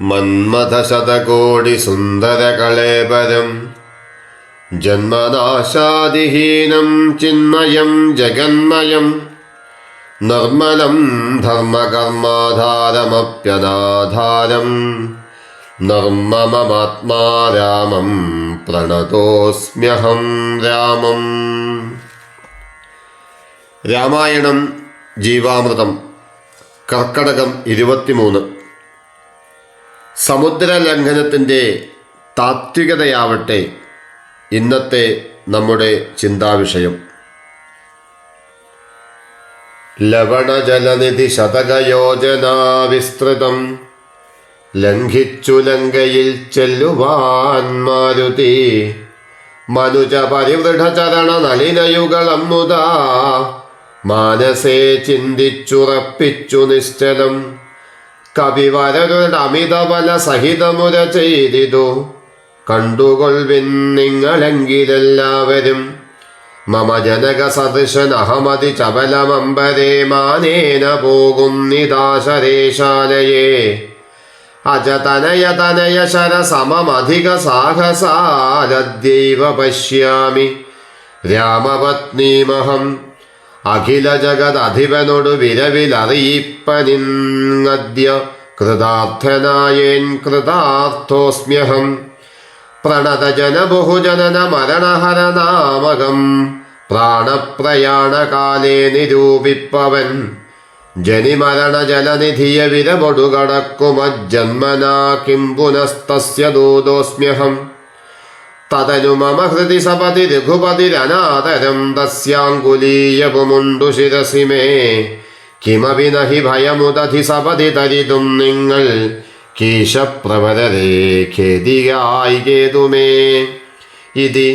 മന്മഥശതകോടി സുന്ദരകളേബരം ജന്മനാശാദിഹീനം ചിന്മയം ജഗന്മയം. നിർമ്മലം ധർമ്മകർമാധാരമപ്യനാധാരം. നിർമ്മമമാത്മാ പ്രണതോസ്മ്യഹം രാമം. രാമായണം ജീവാമൃതം. കർക്കടകം ഇരുപത്തിമൂന്ന്. സമുദ്രലംഘനത്തിന്റെ താത്വികതയാവട്ടെ ഇന്നത്തെ നമ്മുടെ ചിന്താവിഷയം. ലവണജലനിധി ശതകയോജനാ വിസ്തൃതം ലംഘിച്ചു ലങ്കയിൽ ചെല്ലുവാൻ മാരുതി മനുജ പരിവൃഢചരണ നളിനയുഗളം മുതാ മാനസേ ചിന്തിച്ചുറപ്പിച്ചു നിശ്ചലം കവിവരരുടെ അമിതബല സഹിതമുര ചെയ്തിതു. കണ്ടുകൊൾവിൻ നിങ്ങളെങ്കിലെല്ലാവരും മമ ജനക സദൃശൻ അഹമതി ചപലമമ്പരേ മാനേന പോകുന്നിതാശരേശാലയേ അജതനയ തനയ ശര സമമധിക സാഹസാരദ്യൈവ പശ്യാമി. രാമപത്നീമഹം അഖില ജഗത് അധിപനോട് വിരവിലറിയിപ്പനിന്നദ്യ കൃതാർത്ഥനായേൻ കൃതാർത്ഥോസ്മ്യഹം. പ്രണതജന ബഹുജനന മരണഹരനാമകം പ്രാണപ്രയാണകാലേ നിരൂപിപ്പവൻ. ജനിമരണ ജലനിധിയ വിരപൊടുകടക്കുമജ്ജന്മനാ കിം പുനസ്തസ്യ ദൂതോസ്മ്യഹം ഹൃദി സപതി രഘുപതിരനാദരം തസ്യാങ്കുലീയപുമുണ്ടു ശിരസി മേ. കിമപി നഹി ഭയമുദധി സപതി തരിതും നിങ്ങൾ കീശപ്രവരരേ ഖേദിയായി കേതുമേ ഇതി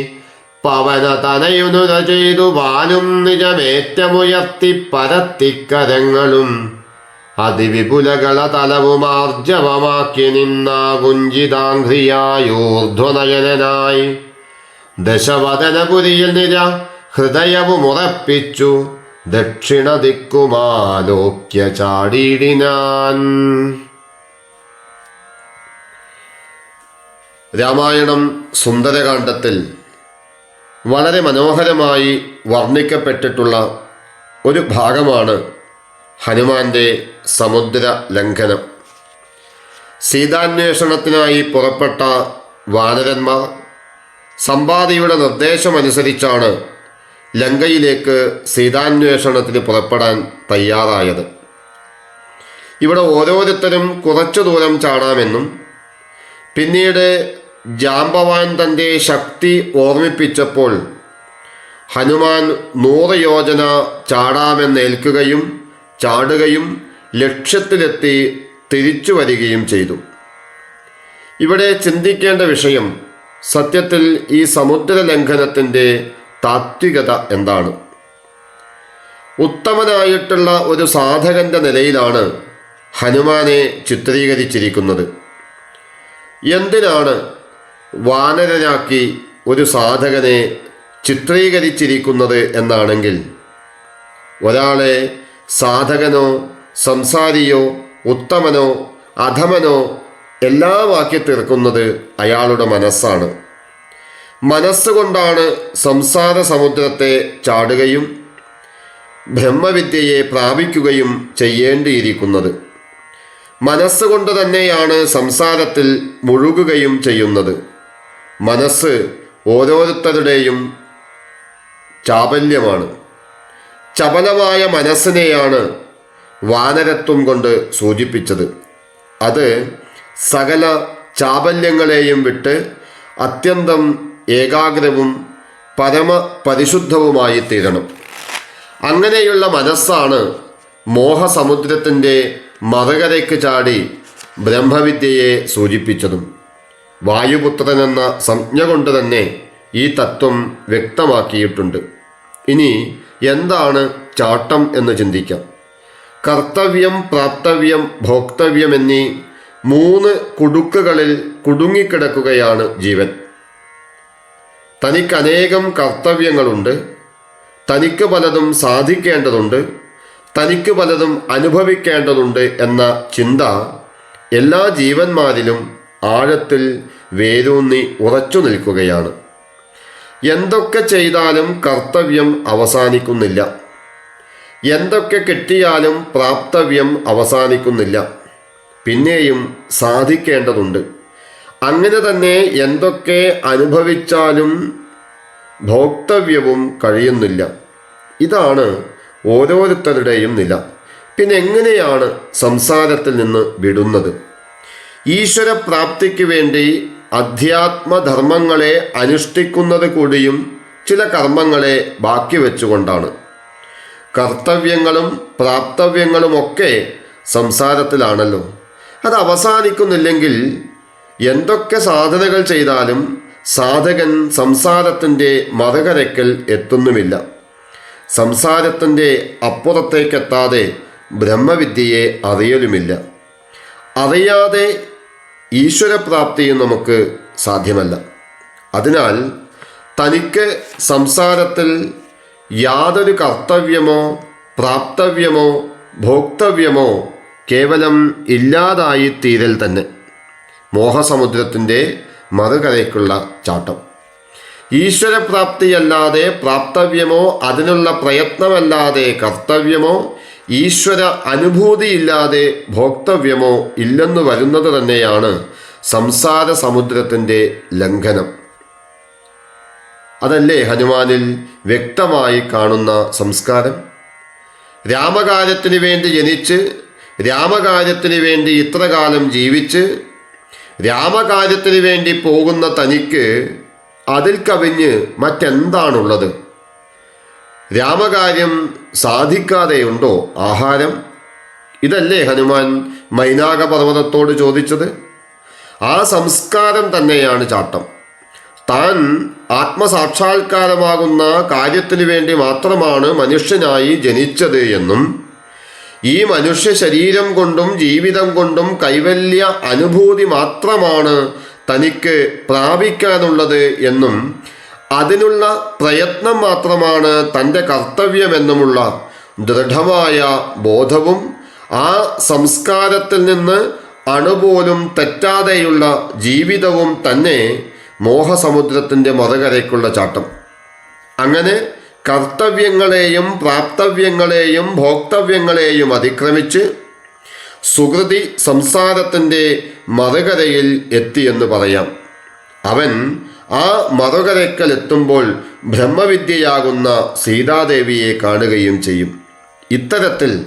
പവനതനയുനുര ചെയ്തു വാനും നിജമേറ്റമുയർത്തി പരത്തിക്കരങ്ങളും അതിവിപുലകള തലവുമാർജവമാക്കി നിന്നാ കുഞ്ചിതാന്ധ്രിയായൂർധ്വനയനായി ദശവദനപുരിയിൽ നിര ഹൃദയവുമുറപ്പിച്ചു. ദക്ഷിണ ദിക്കുമാലോക്യ ചാടിയിടിനാൻ രാമായണം സുന്ദരകാന്ഡത്തിൽ വളരെ മനോഹരമായി വർണിക്കപ്പെട്ടിട്ടുള്ള ഒരു ഭാഗമാണ് ഹനുമാന്റെ സമുദ്ര ലംഘനം. സീതാന്വേഷണത്തിനായി പുറപ്പെട്ട വാനരന്മാർ സമ്പാദിയുടെ നിർദ്ദേശമനുസരിച്ചാണ് ലങ്കയിലേക്ക് സീതാന്വേഷണത്തിന് പുറപ്പെടാൻ തയ്യാറായത്. ഇവിടെ ഓരോരുത്തരും കുറച്ചു ദൂരം ചാടാമെന്നും പിന്നീട് ജാംബവാൻ തന്റെ ശക്തി ഓർമ്മിപ്പിച്ചപ്പോൾ ഹനുമാൻ നൂറ് യോജന ചാടാമെന്നേൽക്കുകയും ചാടുകയും ലക്ഷ്യത്തിലെത്തി തിരിച്ചു വരികയും ചെയ്തു. ഇവിടെ ചിന്തിക്കേണ്ട വിഷയം സത്യത്തിൽ ഈ സമുദ്ര ലംഘനത്തിന്റെ താത്വികത എന്താണ്? ഉത്തമനായിട്ടുള്ള ഒരു സാധകന്റെ നിലയിലാണ് ഹനുമാനെ ചിത്രീകരിച്ചിരിക്കുന്നത്. എന്തിനാണ് വാനരനാക്കി ഒരു സാധകനെ ചിത്രീകരിച്ചിരിക്കുന്നത് എന്നാണെങ്കിൽ ഒരാളെ സാധകനോ സംസാരിയോ ഉത്തമനോ അധമനോ എല്ലാമാക്കി തീർക്കുന്നത് അയാളുടെ മനസ്സാണ്. മനസ്സുകൊണ്ടാണ് സംസാര സമുദ്രത്തെ ചാടുകയും ബ്രഹ്മവിദ്യയെ പ്രാപിക്കുകയും ചെയ്യേണ്ടിയിരിക്കുന്നത്. മനസ്സുകൊണ്ട് തന്നെയാണ് സംസാരത്തിൽ മുഴുകുകയും ചെയ്യുന്നത്. മനസ്സ് ഓരോരുത്തരുടെയും ചാബല്യമാണ്. ചപലമായ മനസ്സിനെയാണ് വാനരത്വം കൊണ്ട് സൂചിപ്പിച്ചത്. അത് സകല ചാബല്യങ്ങളെയും വിട്ട് അത്യന്തം ഏകാഗ്രവും പരമ പരിശുദ്ധവുമായി തീരണം അങ്ങനെയുള്ള മനസ്സാണ് മോഹസമുദ്രത്തിന്റെ മറുകരയ്ക്ക് ചാടി ബ്രഹ്മവിദ്യയെ സൂചിപ്പിച്ചതും. വായുപുത്രൻ എന്ന സംജ്ഞ കൊണ്ട് തന്നെ ഈ തത്വം വ്യക്തമാക്കിയിട്ടുണ്ട്. ഇനി എന്താണ് ചാട്ടം എന്ന് ചിന്തിക്കാം. കർത്തവ്യം പ്രാപ്തവ്യം ഭോക്തവ്യം എന്നീ മൂന്ന് കുടുക്കുകളിൽ കുടുങ്ങിക്കിടക്കുകയാണ് ജീവൻ. തനിക്ക് അനേകം കർത്തവ്യങ്ങളുണ്ട്. തനിക്ക് പലതും സാധിക്കേണ്ടതുണ്ട്. തനിക്ക് പലതും അനുഭവിക്കേണ്ടതുണ്ട് എന്ന ചിന്ത എല്ലാ ജീവന്മാരിലും ആഴത്തിൽ വേരൂന്നി ഉറച്ചു നിൽക്കുകയാണ്. എന്തൊക്കെ ചെയ്താലും കർത്തവ്യം അവസാനിക്കുന്നില്ല. എന്തൊക്കെ കിട്ടിയാലും പ്രാപ്തവ്യം അവസാനിക്കുന്നില്ല. പിന്നെയും സാധിക്കേണ്ടതുണ്ട്. അങ്ങനെ തന്നെ എന്തൊക്കെ അനുഭവിച്ചാലും ഭോക്തവ്യവും കഴിയുന്നില്ല. ഇതാണ് ഓരോരുത്തരുടെയും നില. പിന്നെ എങ്ങനെയാണ് സംസാരത്തിൽ നിന്ന് വിടുന്നത്? ഈശ്വരപ്രാപ്തിക്ക് വേണ്ടി അധ്യാത്മധർമ്മങ്ങളെ അനുഷ്ഠിക്കുന്നത് കൂടിയും ചില കർമ്മങ്ങളെ ബാക്കി വെച്ചുകൊണ്ടാണ്. കർത്തവ്യങ്ങളും പ്രാപ്തവ്യങ്ങളുമൊക്കെ സംസാരത്തിലാണല്ലോ. അത് അവസാനിക്കുന്നില്ലെങ്കിൽ എന്തൊക്കെ സാധനകൾ ചെയ്താലും സാധകൻ സംസാരത്തിന്റെ മതകരയ്ക്കൽ എത്തുന്നുമില്ല. സംസാരത്തിന്റെ അപ്പുറത്തേക്കെത്താതെ ബ്രഹ്മവിദ്യയെ അറിയലുമില്ല. അറിയാതെ ഈശ്വരപ്രാപ്തിയും നമുക്ക് സാധ്യമല്ല. അതിനാൽ തനിക്ക് സംസാരത്തിൽ യാതൊരു കർത്തവ്യമോ പ്രാപ്തവ്യമോ ഭോക്തവ്യമോ കേവലം ഇല്ലാതായി തീരൽ തന്നെ. മോഹസമുദ്രത്തിന്റെ മറുകരയ്ക്കുള്ള ചാട്ടം. ഈശ്വരപ്രാപ്തിയല്ലാതെ പ്രാപ്തവ്യമോ അതിനുള്ള പ്രയത്നമല്ലാതെ കർത്തവ്യമോ ഈശ്വര അനുഭൂതിയില്ലാതെ ഭോക്തവ്യമോ ഇല്ലെന്ന് വരുന്നത് തന്നെയാണ് സംസാര സമുദ്രത്തിന്റെ ലംഘനം. അതല്ലേ ഹനുമാനിൽ വ്യക്തമായി കാണുന്ന സംസ്കാരം? രാമകാര്യത്തിന് വേണ്ടി ജനിച്ച് രാമകാര്യത്തിന് വേണ്ടി ഇത്ര കാലം ജീവിച്ച് രാമകാര്യത്തിന് വേണ്ടി പോകുന്ന തനിക്ക് അതിൽ കവിഞ്ഞ് മറ്റെന്താണുള്ളത്? രാമകാര്യം സാധിക്കാതെയുണ്ടോ ആഹാരം? ഇതല്ലേ ഹനുമാൻ മൈനാക പർവതത്തോട് ചോദിച്ചത്? ആ സംസ്കാരം തന്നെയാണ് ചാട്ടം. താൻ ആത്മസാക്ഷാത്കാരമാകുന്ന കാര്യത്തിനു വേണ്ടി മാത്രമാണ് മനുഷ്യനായി ജനിച്ചത് എന്നും ഈ മനുഷ്യ ശരീരം കൊണ്ടും ജീവിതം കൊണ്ടും കൈവല്യ അനുഭൂതി മാത്രമാണ് തനിക്ക് പ്രാപിക്കാനുള്ളത് എന്നും അതിനുള്ള പ്രയത്നം മാത്രമാണ് തന്റെ കർത്തവ്യമെന്നുമുള്ള ദൃഢമായ ബോധവും ആ സംസ്കാരത്തിൽ നിന്ന് അണുപോലും തെറ്റാതെയുള്ള ജീവിതവും തന്നെ മോഹസമുദ്രത്തിന്റെ മറുകരയ്ക്കുള്ള ചാട്ടം. അങ്ങനെ കർത്തവ്യങ്ങളെയും പ്രാപ്തവ്യങ്ങളെയും ഭോക്തവ്യങ്ങളെയും അതിക്രമിച്ച് സുഹൃതി സംസാരത്തിന്റെ മറുകരയിൽ എത്തിയെന്ന് പറയാം. അവൻ ആ മതകരയ്ക്കൽ എത്തുമ്പോൾ ബ്രഹ്മവിദ്യയാകുന്ന സീതാദേവിയെ കാണുകയും ചെയ്യും. ഇത്തരത്തിൽ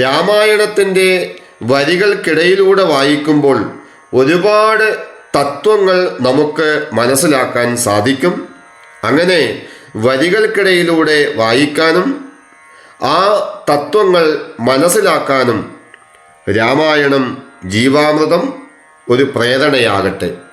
രാമായണത്തിന്റെ വരികൾക്കിടയിലൂടെ വായിക്കുമ്പോൾ ഒരുപാട് തത്വങ്ങൾ നമുക്ക് മനസ്സിലാക്കാൻ സാധിക്കും. അങ്ങനെ വരികൾക്കിടയിലൂടെ വായിക്കാനും ആ തത്വങ്ങൾ മനസ്സിലാക്കാനും രാമായണം ജീവാമൃതം ഒരു പ്രേരണയാകട്ടെ.